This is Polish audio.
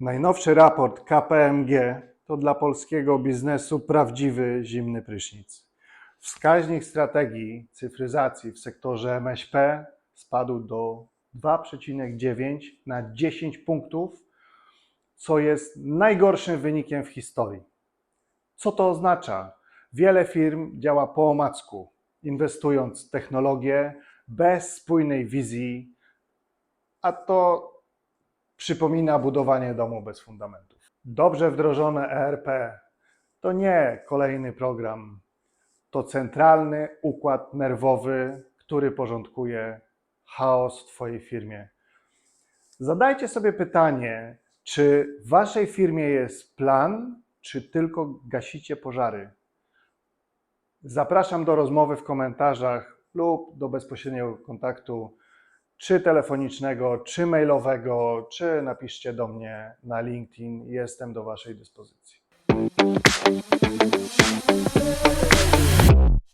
Najnowszy raport KPMG to dla polskiego biznesu prawdziwy zimny prysznic. Wskaźnik strategii cyfryzacji w sektorze MŚP spadł do 2,9 na 10 punktów, co jest najgorszym wynikiem w historii. Co to oznacza? Wiele firm działa po omacku, inwestując w technologię bez spójnej wizji, a to przypomina budowanie domu bez fundamentów. Dobrze wdrożone ERP to nie kolejny program, to centralny układ nerwowy, który porządkuje chaos w Twojej firmie. Zadajcie sobie pytanie, czy w Waszej firmie jest plan, czy tylko gasicie pożary? Zapraszam do rozmowy w komentarzach lub do bezpośredniego kontaktu, czy telefonicznego, czy mailowego, czy napiszcie do mnie na LinkedIn. Jestem do Waszej dyspozycji.